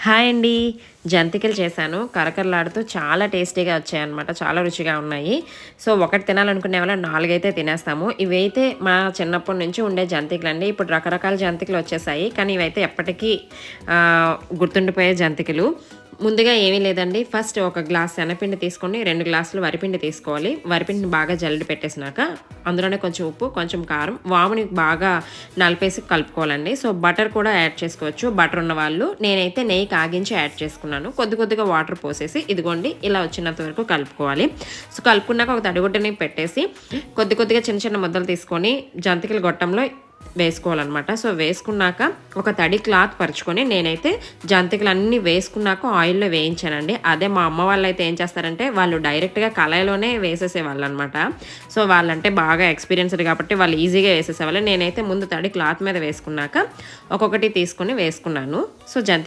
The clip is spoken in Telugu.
హాయ్ అండి. జంతికలు చేశాను. కరకరలాడుతూ చాలా టేస్టీగా వచ్చాయన్నమాట. చాలా రుచిగా ఉన్నాయి. సో ఒకటి తినాలనుకునే వాళ్ళ నాలుగైతే తినేస్తాము. ఇవైతే మా చిన్నప్పటి నుంచి ఉండే జంతికలు అండి ఇప్పుడు రకరకాల జంతికలు వచ్చేసాయి. కానీ ఇవైతే ఎప్పటికీ గుర్తుండిపోయే జంతికలు. ముందుగా ఏమీ లేదండి. ఫస్ట్ ఒక గ్లాస్ శనగపిండి తీసుకొని రెండు గ్లాసులు వరిపిండి తీసుకోవాలి. వరిపిండిని బాగా జల్లడి పెట్టేసినాక అందులోనే కొంచెం ఉప్పు కొంచెం కారం వాముని బాగా నలిపేసి కలుపుకోవాలండి. సో బటర్ కూడా యాడ్ చేసుకోవచ్చు. బటర్ ఉన్న వాళ్ళు నేనైతే నెయ్యి కాగించి యాడ్ చేసుకున్నాను. కొద్ది కొద్దిగా వాటర్ పోసేసి ఇదిగోండి ఇలా వచ్చినంత వరకు కలుపుకోవాలి. సో కలుపుకున్నాక ఒక తడిగుడ్డని పెట్టేసి కొద్ది కొద్దిగా చిన్న చిన్న ముద్దలు తీసుకొని జంతికల గొట్టంలో వేసుకోవాలన్నమాట. సో వేసుకున్నాక ఒక తడి క్లాత్ పరుచుకొని నేనైతే జంతికలు అన్నీ వేసుకున్నాక ఆయిల్లో వేయించానండి. అదే మా అమ్మ వాళ్ళు అయితే ఏం చేస్తారంటే వాళ్ళు డైరెక్ట్గా కళాయిలోనే వేసేసేవాళ్ళు అనమాట సో వాళ్ళంటే బాగా ఎక్స్పీరియన్స్డ్ కాబట్టి వాళ్ళు ఈజీగా వేసేసేవాళ్ళు. నేనైతే ముందు తడి క్లాత్ మీద వేసుకున్నాక ఒక్కొక్కటి తీసుకొని వేసుకున్నాను. సో జంతిక